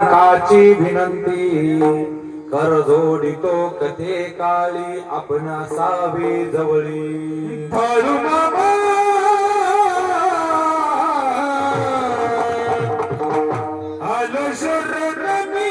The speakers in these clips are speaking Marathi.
काची विनंती. कर जोडितो कथे काळी आपण असावे जवळी. बाळू मामा. आलो शरण मी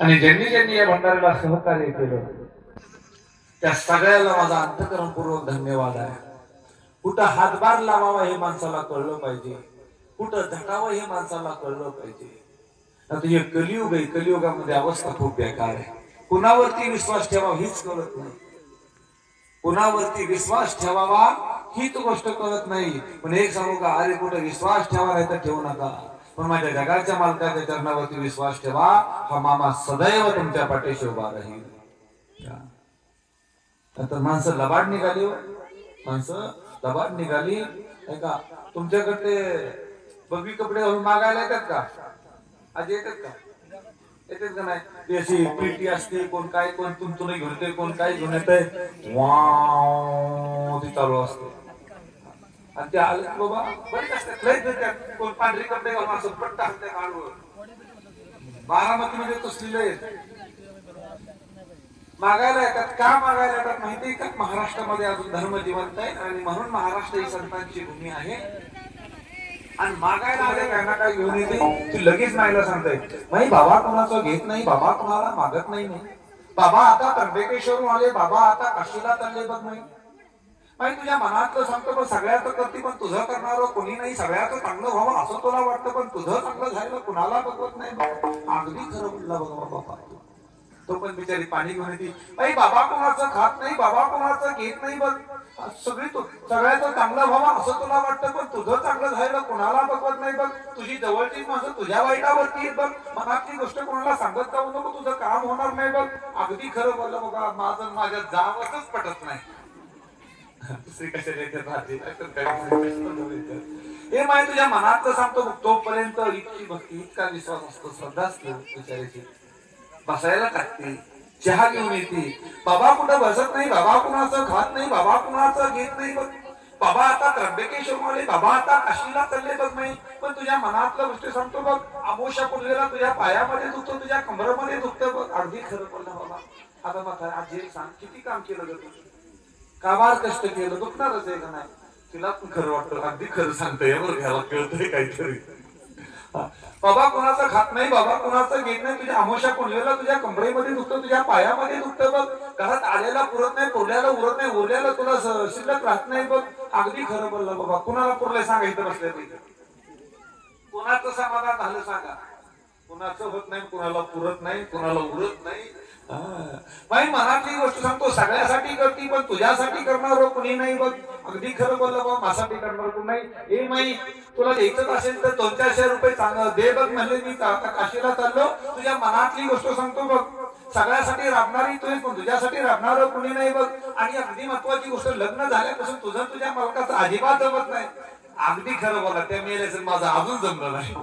आणि ज्यांनी ज्यांनी या भंडारीला सहकार्य केलं त्या सगळ्याला माझा अंतकरणपूर्वक धन्यवाद आहे. कुठं हातभार लावावा हे माणसाला कळलं पाहिजे. कुठं धटावं हे माणसाला कळलं पाहिजे. आता हे कलियुग आहे कलियुगामध्ये अवस्था खूप बेकार आहे. कुणावरती विश्वास ठेवावा हीच कळत नाही. कुणावरती विश्वास ठेवावा हीच गोष्ट कळत नाही. पण एक सांगू का अरे कुठं विश्वास ठेवा नाही तर ठेवू नका. पण माझ्या जगाच्या मालकाच्या चरणावरती विश्वास ठेवा हा मामा सदैव तुमच्या पाठीशी उभा राहील. आता माणसं लबाड निघाली हो. माणसं लबाड निघाली. आहे का तुमच्याकडे बघी कपडे घालून मागायला येतात का? आज येतात का? येतात का नाही? अशी पिटी असते कोण काय कोण तुमतून घेऊन कोण काय घेऊन येते वाव ती चालू असते. आणि ते आले की बाबा बरेच असतात लय देतात कोण पांढरी कपडे घालून असं पट्ट असते काढून बारामती मध्ये तसलेले आहेत मागायला येतात का मागायला येतात माहिती का? महाराष्ट्रामध्ये अजून धर्म जिवंत आहे आणि म्हणून महाराष्ट्र ही संतांची भूमी आहे. आणि मागायला आले काय ना काय घेऊन येते. तू लगेच नाहीला सांगताय नाही बाबा कोणाचं घेत नाही बाबा कोणाला मागत नाही. नाही बाबा आता त्र्यंबकेश्वरून आले बाबा आता काशीला चालले बघ नाही नाही तुझ्या मनातलं सांगतो पण सगळ्याचं करते पण तुझं करणार हो, कोणी नाही. सगळ्याचं चांगलं व्हावं असं तुला वाटतं पण तुझं चांगलं झालं कुणाला बघवत नाही अगदी खरं म्हणलं बघा बाबा. तो पण बिचारी पाणी घेऊन येते बाई बाबा कोणाचं खात नाही बाबा कोणाचं घेत नाही बघ. सगळी तू सगळ्याचं चांगलं व्हावं असं तुला वाटतं पण तुझं चांगलं झालं कोणाला बघवत नाही बघ. तुझी जवळची माणसं तुझ्या वाईटावरती आहेत बघ. मनातली गोष्ट कोणाला सांगत जाऊ नको तुझं काम होणार नाही बघ. अगदी खरं बोललं बघा माझं माझ्या जावतच पटत नाही. हे माहिती तुझ्या मनात सांगतो तोपर्यंत इतकी भक्ती इतका विश्वास असतो श्रद्धा असतो विचारायची बसायला टाकते चहा घेऊन येते. बाबा कुठं बसत नाही बाबा कुणाचं खात नाही बाबा कुणाचं घेत नाही बघ. बाबा आता त्र्यंबकेश्वर मध्ये बाबा आता काशीला चालले बघ नाही पण तुझ्या मनातलं गोष्टी सांगतो बघ. अमोशा पुरलेला तुझ्या पायामध्ये दुखतो तुझ्या कमरामध्ये दुखतं बघ. अगदी खरं बोलला बाबा. आता मग आज एक सांग किती काम केलं ग काबार कष्ट केलं? दुखणारच आहे का नाही? तिला पण खरं वाटतं. अगदी खरं सांगतोय बरं घ्यायला कळतंय काहीतरी. बाबा कोणाचं खात नाही? बाबा कोणाचं घेत नाही? तुझ्या आमोशा कुंडलेला तुझ्या कमरेमध्ये दुखतं तुझ्या पायामध्ये दुखतं बघ. घरात आलेला पुरत नाही पुरल्याला उरत नाही उरल्याला तुला शिल्लक राहत नाही बघ. अगदी खरं बोललं बाबा. कुणाला पुरलंय सांगा इथं बसल्या कोणाचं समाधान झालं सांगा. कुणाचं होत नाही कुणाला पुरत नाही कुणाला उरत नाही. बाई मनातली गोष्ट सांगतो सगळ्यासाठी करती पण तुझ्यासाठी करणार हो कुणी नाही बघ. अगदी खरं बोललं बा माझ्यासाठी करणार कोण नाही? ए माई तुला द्यायचंच असेल तर दोन चारशे रुपये चांगलं दे बघ म्हणजे मी आता काशीला चाललो. तुझ्या मनातली गोष्ट सांगतो बघ. सगळ्यासाठी राबणारी तू पण तुझ्यासाठी राबणार हो कोणी नाही बघ. आणि अगदी महत्वाची गोष्ट लग्न झाल्यापासून तुझं तुझ्या मालकाचं अजिबात जमत नाही. अगदी खरं बोला त्या मेल्याचं माझं अजून जमलं नाही.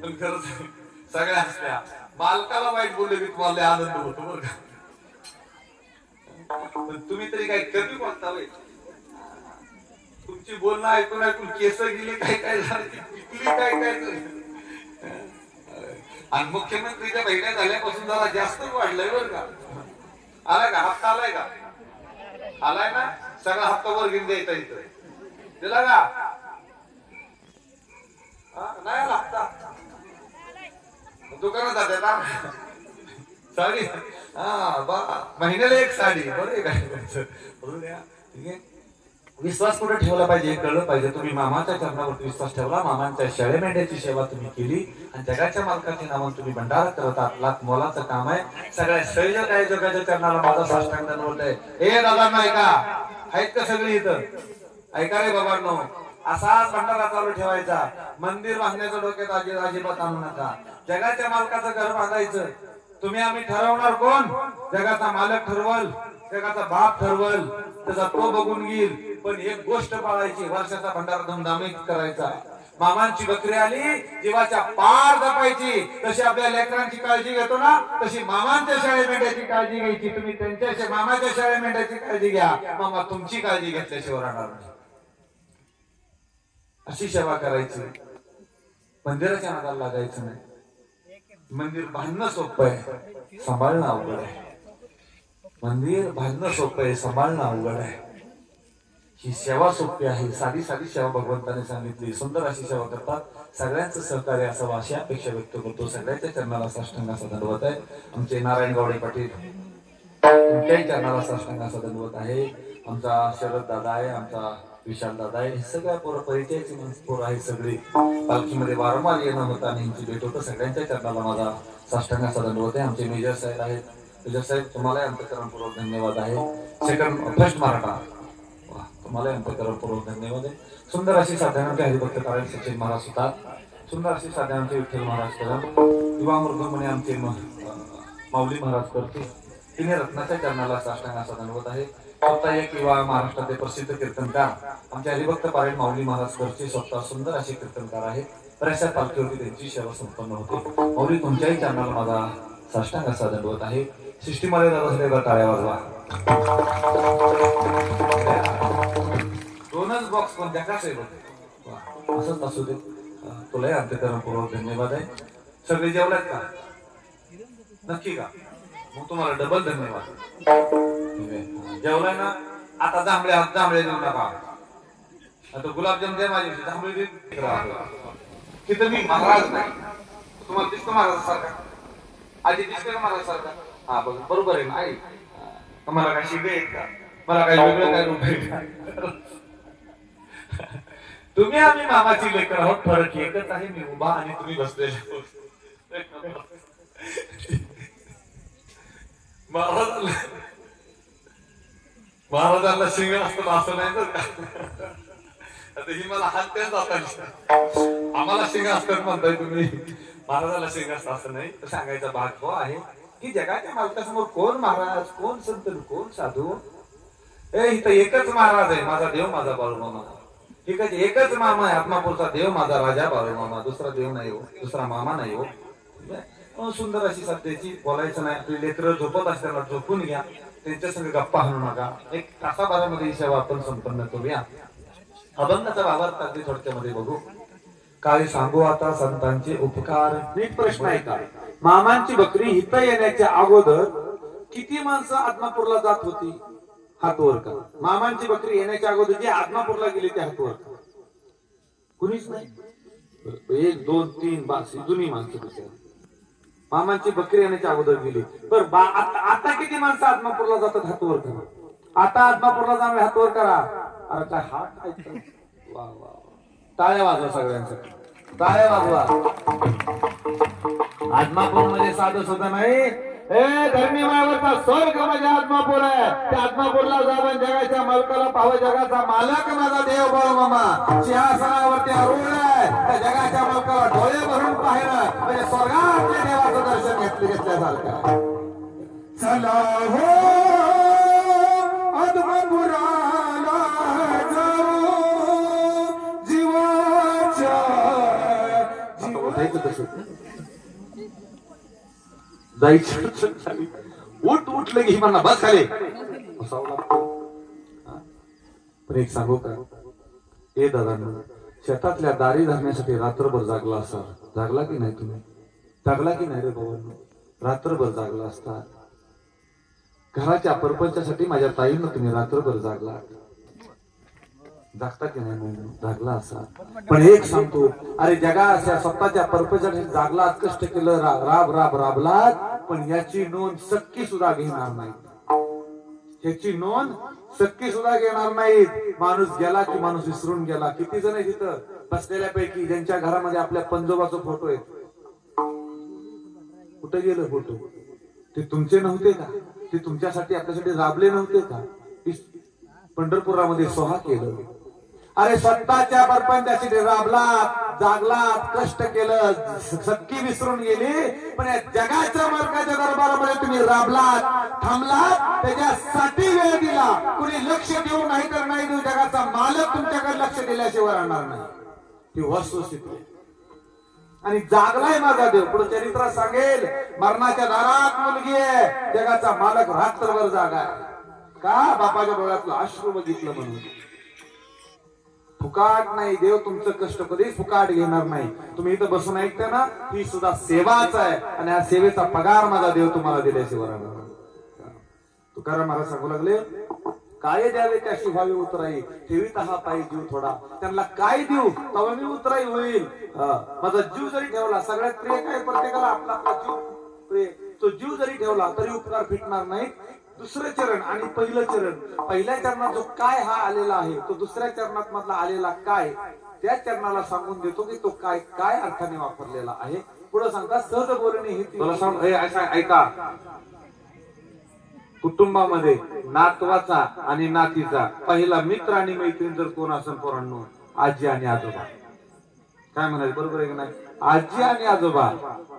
पण खरंच सगळ्या असल्या. मालकाला वाईट बोलले मी तुम्हाला आनंद होतो बरं का? तुम्ही तरी काय कमी बोलता बाई. तुमची बोलणं ऐकून ऐकून केस गेली काय काय झालं पिकली काय काय आणि मुख्यमंत्रीच्या भेट्या झाल्यापासून जरा जास्त वाढलंय बरं का. आलाय का? हप्ता आलाय का? आलाय ना? सगळा हप्ता वर घेऊन द्यायचा इथं. दिला का? हा, नाही आला हप्ता. दुकानात जाते ना. साडी. हा बा महिन्याला एक साडी. बरं काय? बरोबर ठीक आहे? विश्वास कुठे ठेवला पाहिजे? हे कळलं पाहिजे. तुम्ही मामाच्या चरणावरती विश्वास ठेवला. मामांच्या शेळे मेंढ्याची सेवा तुम्ही केली. आणि जगाच्या मालकाची नावं तुम्ही भंडारा करत आहात. मोलाचं काम आहे. सगळ्या संयोजक काय जगाच्या चरणाला माझा साष्टांग दंडवत आहे हे दादा ऐका. आहेत का सगळी इथं? ऐका रे बाबांनो. असाच भंडारा चालू ठेवायचा. मंदिर बांधण्याचं डोक्यात अजिबात आणू नका. जगाच्या मालकाचं घर बांधायचं. तुम्ही आम्ही ठरवणार कोण? जगाचा मालक ठरवल जगाचा बाप ठरवल त्याचा तो बघून घेईल. पण एक गोष्ट पाळायची वर्षाचा भंडारा धमधामीत करायचा. मामांची बकरी आली जीवाच्या पार जपायची. तशी आपल्या लेकरांची काळजी घेतो ना तशी मामांच्या शाळे मेंढ्याची काळजी घ्यायची. तुम्ही त्यांच्या मामाच्या शाळे मेंढ्याची काळजी घ्या. मामा तुमची काळजी घेतल्याशिवाय राहणार नाही. अशी सेवा करायची. मंदिराच्या नादाला लागायचं नाही. मंदिर बांधणं सोपं आहे सांभाळणं अवघड आहे. मंदिर बांधणं सोपं आहे सांभाळणं अवघड आहे. ही सेवा सोपी आहे साधी साधी सेवा भगवंताने सांगितली. सुंदर अशी सेवा करतात. सगळ्यांचं सहकार्य असावं अशी अपेक्षा व्यक्त करतो. सगळ्यांच्या चरणाला साष्टांगाचा दंडवत आहे. आमचे नारायण गावडे पाटील तुमच्याही चरणाला साष्टांगाचा दंडवत आहे. आमचा शरद दादा आहे आमचा विशाल दादा आहे हे सगळ्या पोरं परिचयाची पोरं आहेत सगळी. पालखीमध्ये वारंवार येणं होतं आणि यांची भेट होतं सगळ्यांच्या चरणाला माझा साष्टांगाचा दंडवत आहे आमचे मेजर साहेब आहेत. मेजर साहेब तुम्हालाही अंतकरणपूर्वक धन्यवाद आहे. Second first Maratha. तुम्हालाही अंतकरणपूर्वक धन्यवाद आहे. सुंदर अशी साधनांचे हरिभक्त कारण सचिन महाराज होतात सुंदर अशी साधनांचे विठ्ठल महाराज करत युवा मृदुमने आमचे माऊली महाराज करते तिने रत्नाच्या चरणाला साष्टांगाचा दंडवत आहे. स्वतः किंवा महाराष्ट्रातले प्रसिद्ध कीर्तनकार आमचे हरिभक्त पारायण माऊली महाराज घरचे स्वतः सुंदर असे कीर्तनकार आहेत. बऱ्याचशा पालखीवरती त्यांची सेवा संपन्न होते. माऊली तुमच्याही चरणाला माझा साष्टांगाचा दंडवत आहे. सृष्टीमध्ये दादा टाळ्या वाजवा. दोनच बॉक्स पण जगाच आहे बघ. असंच असू दे. तुलाही अंत्यकरणपूर्वक धन्यवाद आहे. सगळे जेवल्यात का? नक्की का? मग तुम्हाला डबल धन्यवाद. जेवलाय ना? आता जांभळे हात जांभळे देऊ नका. आता गुलाबजाम दे माझी जांभळे देत तिथं मी महाराज नाही. तुम्हाला दिसतो महाराज सारखा आधी दिसतो का महाराज सारखा हा बघ बरोबर आहे ना आई? मला काय शिबे आहेत का? मला काय वेगळं काय रुपये तुम्ही आम्ही मामाची लेकर आहोत. फरक एकच आहे मी उभा आणि तुम्ही बसलेले महाराज महाराजांना शिंग असतं असं नाही बरं का? आता ही मला हात त्याच जाता आम्हाला शिंग असतात म्हणताय तुम्ही. महाराजाला शिंग असतं असं नाही. तर सांगायचा भाग हो आहे की जगाच्या मालकासमोर कोण महाराज कोण संत कोण साधू? ए इथं एकच महाराज आहे माझा देव माझा बाळूमामा. ठीक आहे एकच मामा आहे आत्मापूरचा देव माझा राजा बाळूमामा. दुसरा देव नाही हो दुसरा मामा नाही हो. सुंदर अशी सध्याची बोलायचं नाही आपली लेकर झोपत असताना झोपून घ्या. त्यांच्यासंग गप्पा हाणू नका. एक तासाभरामध्ये ही सेवा आपण संपन्न करूया. अभंगाचा भावार्थ अगदी थोडक्यामध्ये बघू. काय सांगू आता संतांचे उपकार. नीट प्रश्न आहे का मामांची बकरी इथं येण्याच्या अगोदर किती माणसं आत्मापूरला जात होती? हातवर का? मामांची बकरी येण्याच्या अगोदर जे आत्मापूरला गेली ते हातवर कुणीच नाही. एक दोन तीन बास ही जुनी माणसं मामांची बकरी येण्याच्या अगोदर गेली. बर आता आता किती माणसं आत्मापूरला जातात हातवर करा. आता आत्मापूरला जाऊन हातवर करा. अरे काय हात काय वा वा. टाळ्या वाजवा सगळ्यांसाठी टाळ्या वाजवा. आत्मापूरमध्ये साधं सुद्धा नाही. ए धर्मी मायावरचा स्वर्ग म्हणजे आत्मापूर आहे. त्या आत्मापूरला जाऊन जगाच्या मालकाला पाहावं जगाचा मालक माझा देव बाळ मामा. सिंहासनावरती आरूढ आहे. त्या जगाच्या मालकाला डोळे भरून पाहिलं. म्हणजे स्वर्गातल्या देवाचं दर्शन घेतलं घेतल्यासारखं. चला हो अद्भुराला जाऊ जीवाच्या जायचं. उठ उठलं की म्हणा बस खाले. पण एक सांगू का? हे दादा शेतातल्या दारी धरण्यासाठी रात्रभर जागला असा. जागला की नाही तुम्ही? जागला की नाही रे भावांनो रात्रभर जागला असता. घराच्या परपंचासाठी माझ्या ताईनं तुम्ही रात्रभर जागला. जागता की नाही म्हणून जागला असा. पण एक सांगतो अरे जगा असा स्वतःच्या परपंचासाठी जागला कष्ट केलं राब राब राबला पण याची नोंद सक्की सुद्धा घेणार नाही ह्याची नोंद सक्की सुद्धा घेणार नाही माणूस गेला की माणूस विसरून गेला. किती जण आहे तिथं बसलेल्यापैकी ज्यांच्या घरामध्ये आपल्या पंजोबाचा फोटो आहे. कुठे गेलं फोटो ते तुमचे नव्हते का? ते तुमच्यासाठी आपल्यासाठी राबले नव्हते का? पंढरपुरामध्ये सोहा केलं. अरे स्वतःच्या परपंचासाठी राबलात जागलात कष्ट केलं सक्की विसरून गेली पण या जगाच्या मालकाच्या दरबारामध्ये तुम्ही राबलात थांबलात त्याच्यासाठी वेळ दिला. कुणी लक्ष देऊ नाही तर नाही देऊ जगाचा मालक तुमच्याकडे लक्ष दिल्याशिवाय राहणार नाही. ती वस्तुस्थिती आणि जागलाय माझा देव. पुढे चरित्र सांगेल मरणाच्या दारात मुलगी आहे जगाचा मालक रात्रभर जागा आहे. का? बापाच्या डोळ्यातलं अश्रू बघितलं म्हणून. फुकाट नाही देव तुमचं कष्ट कधी फुकाट घेणार नाही. तुम्ही इथं बसून ऐकता ना ही सुद्धा सेवाच आहे. आणि या सेवेचा पगार माझा देव तुम्हाला दिल्याशिवाय राहणार तुकाराम महाराज सांगू लागले काय द्यावे त्याशी व्हावी उतराई? ठेवीत हा पायी जीव थोडा. त्यांना काय देऊ? तेव्हा मी उतराई होईल माझा जीव जरी ठेवला सगळ्यात प्रिय काय? प्रत्येकाला आपला आपला जीव प्रिय. तो जीव जरी ठेवला तरी उपकार फिटणार नाही दुसरं चरण आणि पहिलं चरण. पहिल्या चरणात जो काय हा आलेला आहे तो दुसऱ्या चरणात मधला आलेला काय त्या चरणाला सांगून देतो की तो काय काय अर्थाने वापरलेला आहे. पुढे सांगता सहज बोलणे ही तुला सांग ऐका. कुटुंबामध्ये नातवाचा आणि नातीचा पहिला मित्र आणि मैत्रीण जर कोण असेल पोरांनो आजी आणि आजोबा काय म्हणायचं बरोबर आहे की नाही आजी आणि आजोबा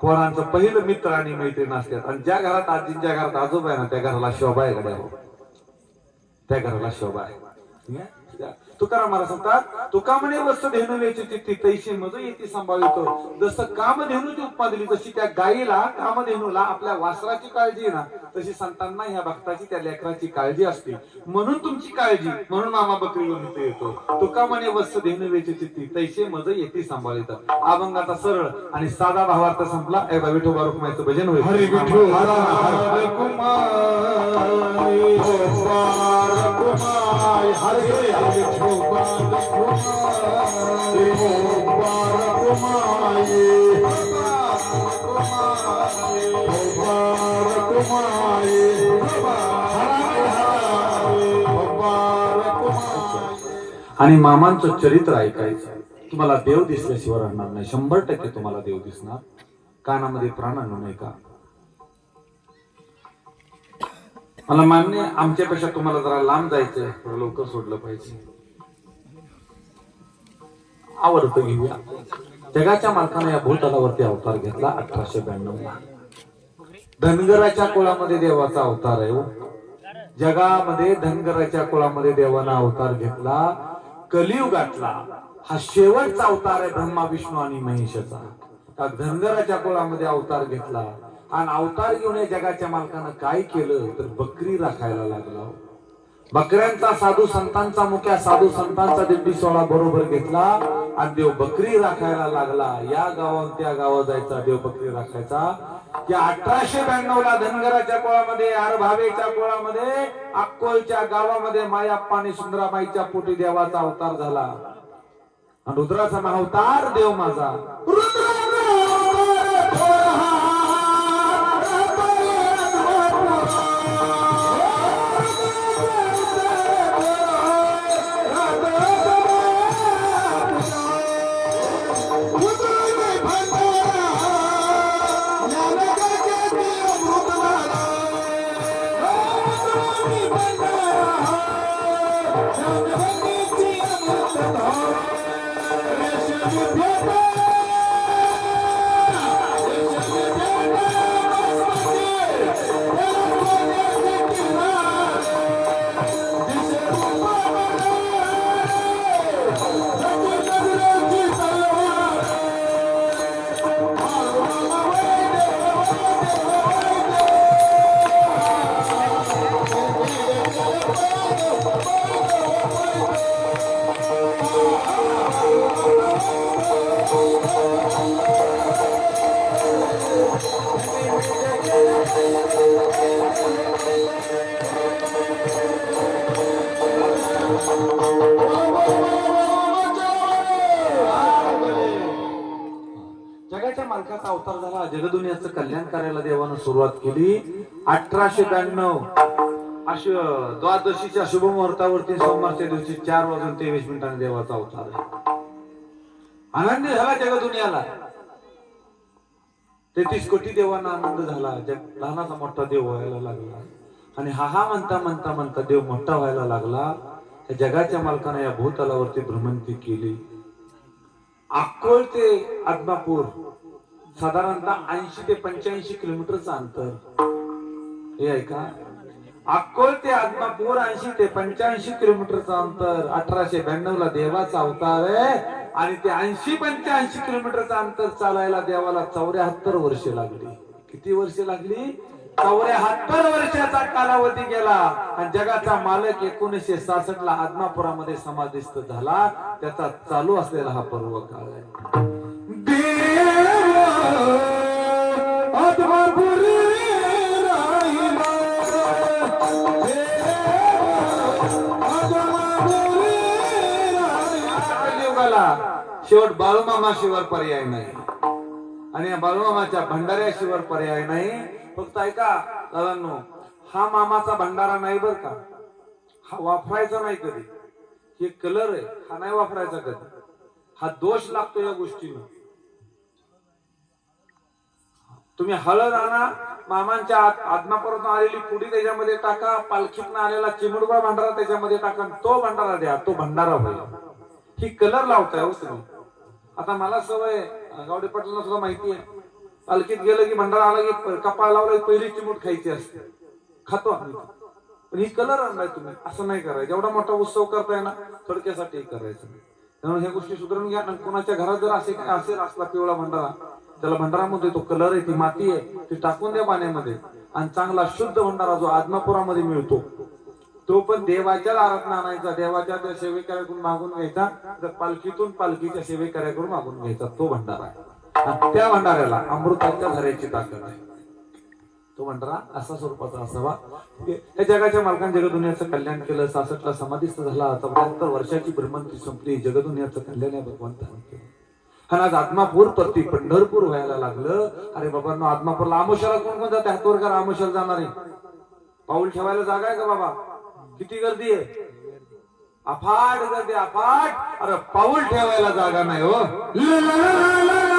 पोरांचं पहिलं मित्र आणि मैत्रीण असतात आणि ज्या घरात आजींच्या घरात आजोबा आहे ना त्या घराला शोभा आहे गड्या हो. त्या घराला शोभा आहे ठीक आहे? तुकाराम महाराज सांगतात तुका म्हणे वस्त धेनु वेची चित्ती तैशी मज येते सांभाळतो जसं कामधेनूची उपमा दिली तशी त्या गायीला कामधेनूला आपल्या वासराची काळजी ना तशी संतांना ह्या भक्ताची त्या लेकराची काळजी असते. म्हणून तुमची काळजी म्हणून मामा बकरी घेऊन इथे येतो. तुका म्हणे वस्त धेनु वेची चित्ती तैसे मज येते सांभाळित अभंगाचा सरळ आणि साधा भावार्थ संपला. ए बा विठोबा रुक्माईचं भजन होईल. हरी विठू. हर कुमारी. कुमारी. हरे विठू. आणि मामांचं चरित्र ऐकायचं. तुम्हाला देव दिसल्याशिवाय राहणार नाही. शंभर टक्के तुम्हाला देव दिसणार. कानामध्ये प्राण आणू नये का? मला मान्य आमच्यापेक्षा तुम्हाला जरा लांब जायचंय. लवकर सोडलं पाहिजे. आवडतं घेऊया. जगाच्या मालकाने या भूतलावरती अवतार घेतला अठराशे ब्याण्णव ला. धनगराच्या कुळामध्ये देवाचा अवतार आहे हो. जगामध्ये धनगराच्या कुळामध्ये देवाना अवतार घेतला कलियुगातला हा शेवटचा अवतार आहे ब्रह्मा विष्णू आणि महेशाचा. का धनगराच्या कुळामध्ये अवतार घेतला? आणि अवतार घेऊन या जगाच्या मालकानं काय केलं? तर बकरी राखायला लागला हो. बकऱ्यांचा साधू संतांचा मुख्या साधू संतांचा दिंडी सोहळा बरोबर घेतला. आणि देव बकरी राखायला लागला. या गावात त्या गावात जायचा देव बकरी राखायचा. की अठराशे ब्याण्णव ला धनगराच्या कोळामध्ये आरभावेच्या कोळामध्ये अक्कोलच्या गावामध्ये मायाप्पा आणि सुंदराबाईच्या पोटी देवाचा अवतार झाला. आणि रुद्राचा महावतार देव माझा. रुद्र झाला जगदुनियाचं कल्याण करायला देवानं सुरुवात केली. अठराशे ब्याण्णव अश द्वादशीच्या शुभ मुहूर्तावरती सोमवारच्या दिवशी चार वाजून तेवीस मिनिटांनी देवाचा अवतार आहे आनंद झाला जग दुनियाला. तेहतीस कोटी देवांना आनंद झाला. जग लहानाचा मोठा देव व्हायला लागला. आणि हा हा म्हणता म्हणता म्हणता देव मोठा व्हायला लागला. त्या जगाच्या मालकानं या भूतलावरती भ्रमंती केली. अक्कोळ ते आदमापूर साधारणतः ऐंशी ते पंच्याऐंशी किलोमीटरचं अंतर. हे ऐका. अक्कोळ ते आदमापूर ऐंशी ते पंच्याऐंशी किलोमीटरचं अंतर. अठराशे ब्याण्णव ला देवाचा अवतार आहे आणि ते ऐंशी पंच्याऐंशी किलोमीटरचं अंतर चालायला देवाला चौऱ्याहत्तर वर्ष लागली. किती वर्ष लागली? चौऱ्याहत्तर वर्षाचा कालावधी गेला आणि जगाचा मालक एकोणीसशे सासष्ट ला आदमापुरामध्ये समाधिस्थ झाला. त्याचा चालू असलेला हा पर्व काळ आहे. शेवट बाळूमामा पर्याय नाही. आणि या बाळूमामाच्या भंडाऱ्याशिवार पर्याय नाही. फक्त ऐका दादांनो हा मामाचा भंडारा नाही बर का? हा वापरायचा नाही कधी. हे कलर आहे हा नाही वापरायचा कधी. हा दोष लागतो या गोष्टीनं तुम्ही हळद आणा मामांच्या आत- आत्मापर्यंत आलेली पुडी त्याच्यामध्ये टाका पालखीतनं आलेला चिमुडबा भंडारा त्याच्यामध्ये टाका तो भंडारा द्या तो भंडारा होईल. ही कलर लावताय हो तुम्ही. आता मला सवय गावडे पाटलांना सुद्धा माहिती आहे. पालखीत गेलं की भंडारा आला की कपाळ लावला की पहिली चिमूट खायची असते. खातो आम्ही. पण ही कलर आणलाय तुम्ही. असं नाही करायचं. एवढा मोठा उत्सव करताय ना थोडक्यासाठी करायचं. त्यामुळे ह्या गोष्टी सुधारून घ्या. आणि कोणाच्या घरात जर असे काय असेल असला पिवळा भंडारा त्याला भंडारामध्ये तो कलर आहे ती माती आहे ती टाकून द्या पाण्यामध्ये. आणि चांगला शुद्ध भंडारा जो आदमापुरामध्ये मिळतो तो पण देवाच्या आराधना आणायचा देवाच्या त्या सेवेकऱ्याकडून मागून घ्यायचा तर पालखीतून पालखीच्या सेवेकऱ्याकडून मागून घ्यायचा तो भंडारा आहे. त्या भंडाऱ्याला अमृताच्या धऱ्याची ताकद आहे. तो भंडारा असा स्वरूपाचा असावा. या जगाच्या मालकाने जगदुनियाचं कल्याण केलं सासटला समाधीस्थ झाला चौऱ्याहत्तर वर्षाची भ्रमंती संपली जगदुनियाचं कल्याण या भगवंतानं केलं. आणि आज आत्मापूर प्रति पंढरपूर व्हायला लागलं. अरे बाबांनो आत्मापूरला आमोशाला कोण कोण जाते हातवर का आमोशाला जाणार? आहे पाऊल ठेवायला जागा आहे का बाबा? किती गर्दी आहे? अफाट गर्दी अफाट. अरे पाऊल ठेवायला जागा नाही हो.